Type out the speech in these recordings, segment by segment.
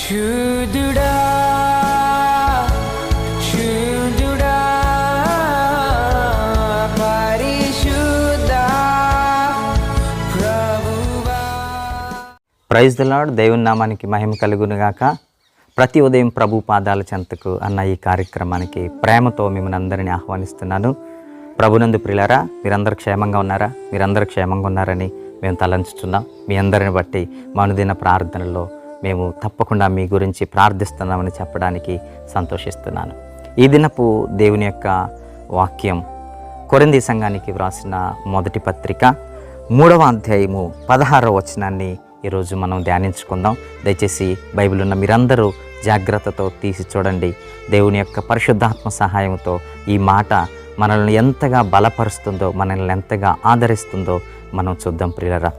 శుద్ధుడా పరిశుద్ధ ప్రభువా. Praise the lord దేవుని నామానికి మహిమ కలుగునుగాక ప్రతి ఉదయం ప్రభు పాదాల చెంతకు అన్న ఈ కార్యక్రమానికి ప్రేమతో మిమ్మల్ని అందరినీ ఆహ్వానిస్తున్నాను. ప్రభునందు ప్రియులారా మీరందరూ క్షేమంగా ఉన్నారా? మీరందరూ క్షేమంగా ఉన్నారని మేము తలంచుతున్నాం మీ అందరిని బట్టి మనుదిన ప్రార్థనలో మేము తప్పకుండా మీ గురించి ప్రార్థిస్తున్నామని చెప్పడానికి సంతోషిస్తున్నాను. ఈ దినపు దేవుని యొక్క వాక్యం కొరింది సంఘానికి వ్రాసిన మొదటి పత్రిక మూడవ అధ్యాయము పదహారవ వచనాన్ని ఈరోజు మనం ధ్యానించుకుందాం. దయచేసి బైబిల్ ఉన్న మీరందరూ జాగ్రత్తతో తీసి చూడండి. దేవుని యొక్క పరిశుద్ధాత్మ సహాయంతో ఈ మాట మనల్ని ఎంతగా బలపరుస్తుందో మనల్ని ఎంతగా ఆదరిస్తుందో మనం చూద్దాం ప్రియులరా.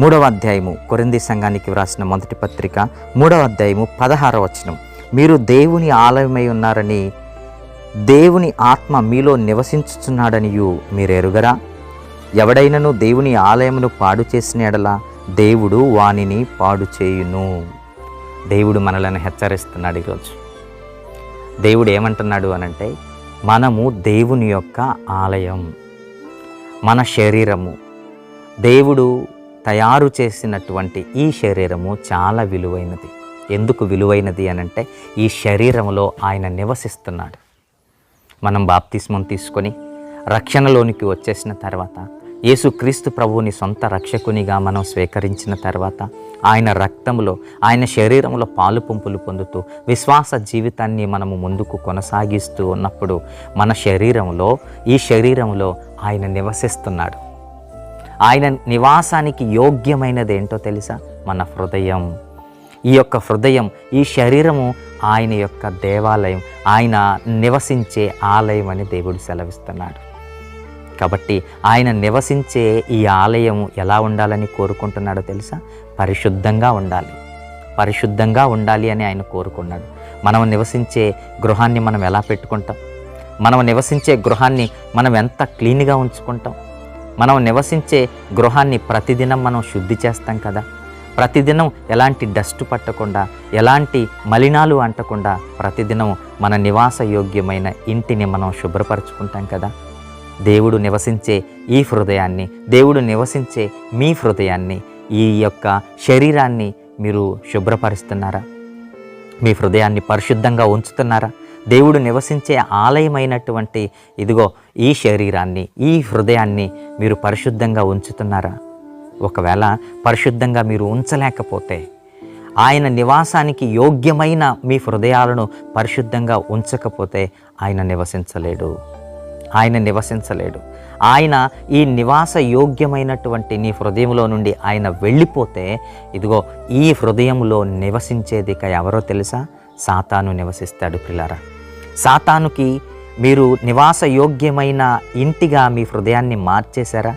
మూడవ అధ్యాయము కొరింది సంఘానికి వ్రాసిన మొదటి పత్రిక మూడవ అధ్యాయము పదహారవ వచనం. మీరు దేవుని ఆలయమై ఉన్నారని దేవుని ఆత్మ మీలో నివసించుచున్నాడనియు మీరెరుగరా ఎవడైనను దేవుని ఆలయమును పాడు చేసిన ఎడలా దేవుడు వానిని పాడు చేయును. దేవుడు మనలను హెచ్చరిస్తున్నాడు ఈరోజు. దేవుడు ఏమంటున్నాడు అనంటే మనము దేవుని యొక్క ఆలయం మన శరీరము. దేవుడు తయారు చేసినటువంటి ఈ శరీరము చాలా విలువైనది. ఎందుకు విలువైనది అనంటే ఈ శరీరంలో ఆయన నివసిస్తున్నాడు. మనం బాప్తిస్మం తీసుకొని రక్షణలోనికి వచ్చేసిన తర్వాత యేసుక్రీస్తు ప్రభువుని సొంత రక్షకునిగా మనం స్వీకరించిన తర్వాత ఆయన రక్తంలో ఆయన శరీరంలో పాలు పంపులు పొందుతూ విశ్వాస జీవితాన్ని మనము ముందుకు కొనసాగిస్తూ ఉన్నప్పుడు మన శరీరంలో ఈ శరీరంలో ఆయన నివసిస్తున్నాడు. ఆయన నివాసానికి యోగ్యమైనది ఏంటో తెలుసా? మన హృదయం. ఈ యొక్క హృదయం ఈ శరీరము ఆయన యొక్క దేవాలయం ఆయన నివసించే ఆలయం అని దేవుడు సెలవిస్తున్నాడు. కాబట్టి ఆయన నివసించే ఈ ఆలయం ఎలా ఉండాలని కోరుకుంటున్నాడో తెలుసా? పరిశుద్ధంగా ఉండాలి. పరిశుద్ధంగా ఉండాలి అని ఆయన కోరుకున్నాడు. మనం నివసించే గృహాన్ని మనం ఎలా పెట్టుకుంటాం? మనం నివసించే గృహాన్ని మనం ఎంత క్లీన్గా ఉంచుకుంటాం? మనం నివసించే గృహాన్ని ప్రతిదినం మనం శుద్ధి చేస్తాం కదా. ప్రతిదినం ఎలాంటి డస్ట్ పట్టకుండా ఎలాంటి మలినాలు అంటకుండా ప్రతిదినం మన నివాస యోగ్యమైన ఇంటిని మనం శుభ్రపరచుకుంటాం కదా. దేవుడు నివసించే ఈ హృదయాన్ని దేవుడు నివసించే మీ హృదయాన్ని ఈ యొక్క శరీరాన్ని మీరు శుభ్రపరుస్తున్నారా? మీ హృదయాన్ని పరిశుద్ధంగా ఉంచుతున్నారా? దేవుడు నివసించే ఆలయమైనటువంటి ఇదిగో ఈ శరీరాన్ని ఈ హృదయాన్ని మీరు పరిశుద్ధంగా ఉంచుతున్నారా? ఒకవేళ పరిశుద్ధంగా మీరు ఉంచలేకపోతే ఆయన నివాసానికి యోగ్యమైన మీ హృదయాలను పరిశుద్ధంగా ఉంచకపోతే ఆయన నివసించలేడు. ఆయన నివసించలేడు. ఆయన ఈ నివాస యోగ్యమైనటువంటి నీ హృదయంలో నుండి ఆయన వెళ్ళిపోతే ఇదిగో ఈ హృదయంలో నివసించేది ఇక ఎవరో తెలుసా? సాతాను నివసిస్తాడు పిల్లరా. సాతానుకి మీరు నివాస యోగ్యమైన ఇంటిగా మీ హృదయాన్ని మార్చేశారా?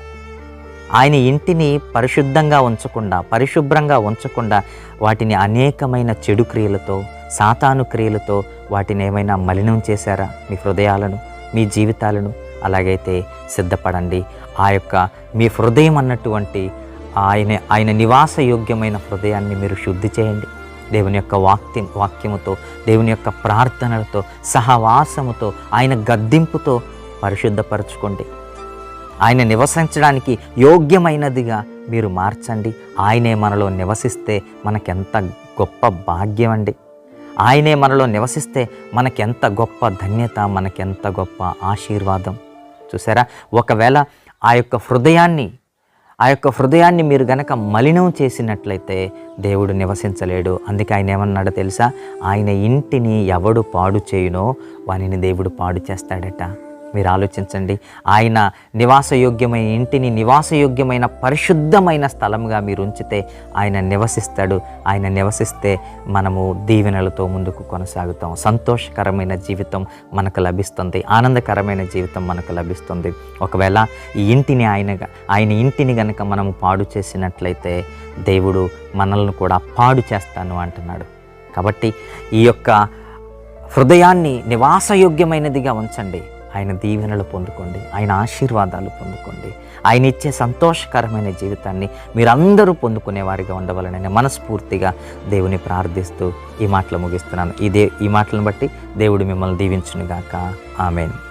ఆయన ఇంటిని పరిశుద్ధంగా ఉంచకుండా పరిశుభ్రంగా ఉంచకుండా వాటిని అనేకమైన చెడు క్రియలతో సాతాను క్రియలతో వాటిని ఏమైనా మలినం చేశారా? మీ హృదయాలను మీ జీవితాలను అలాగైతే సిద్ధపడండి. ఆ యొక్క మీ హృదయం అన్నటువంటి ఆయన ఆయన నివాస యోగ్యమైన హృదయాన్ని మీరు శుద్ధి చేయండి. దేవుని యొక్క వాక్యం వాక్యముతో దేవుని యొక్క ప్రార్థనలతో సహవాసముతో ఆయన గద్దింపుతో పరిశుద్ధపరచుకోండి. ఆయన నివసించడానికి యోగ్యమైనదిగా మీరు మార్చండి. ఆయనే మనలో నివసిస్తే మనకెంత గొప్ప భాగ్యం అండి ఆయనే మనలో నివసిస్తే మనకెంత గొప్ప ధన్యత మనకెంత గొప్ప ఆశీర్వాదం. చూసారా? ఒకవేళ ఆ యొక్క హృదయాన్ని ఆ యొక్క హృదయాన్ని మీరు గనక మలినం చేసినట్లయితే దేవుడు నివసించలేడు. అందుకే ఆయన ఏమన్నాడో తెలుసా? ఆయన ఇంటిని ఎవడు పాడు చేయునో వానిని దేవుడు పాడు చేస్తాడట. మీరు ఆలోచించండి. ఆయన నివాసయోగ్యమైన ఇంటిని నివాసయోగ్యమైన పరిశుద్ధమైన స్థలంగా మీరు ఉంచితే ఆయన నివసిస్తాడు. ఆయన నివసిస్తే మనము దీవెనలతో ముందుకు కొనసాగుతాం. సంతోషకరమైన జీవితం మనకు లభిస్తుంది. ఆనందకరమైన జీవితం మనకు లభిస్తుంది. ఒకవేళ ఈ ఇంటిని ఆయన ఆయన ఇంటిని గనక మనము పాడు చేసినట్లయితే దేవుడు మనల్ని కూడా పాడు చేస్తాను అంటున్నాడు. కాబట్టి ఈ యొక్క హృదయాన్ని నివాసయోగ్యమైనదిగా ఉంచండి. ఆయన దీవెనలు పొందుకోండి. ఆయన ఆశీర్వాదాలు పొందుకోండి. ఆయన ఇచ్చే సంతోషకరమైన జీవితాన్ని మీరందరూ పొందుకునే వారిగా ఉండవాలని మనస్ఫూర్తిగా దేవుని ప్రార్థిస్తూ ఈ మాటలు ముగిస్తున్నాను. ఇదే ఈ మాటలను బట్టి దేవుడు మిమ్మల్ని దీవించునుగాక. ఆమెను.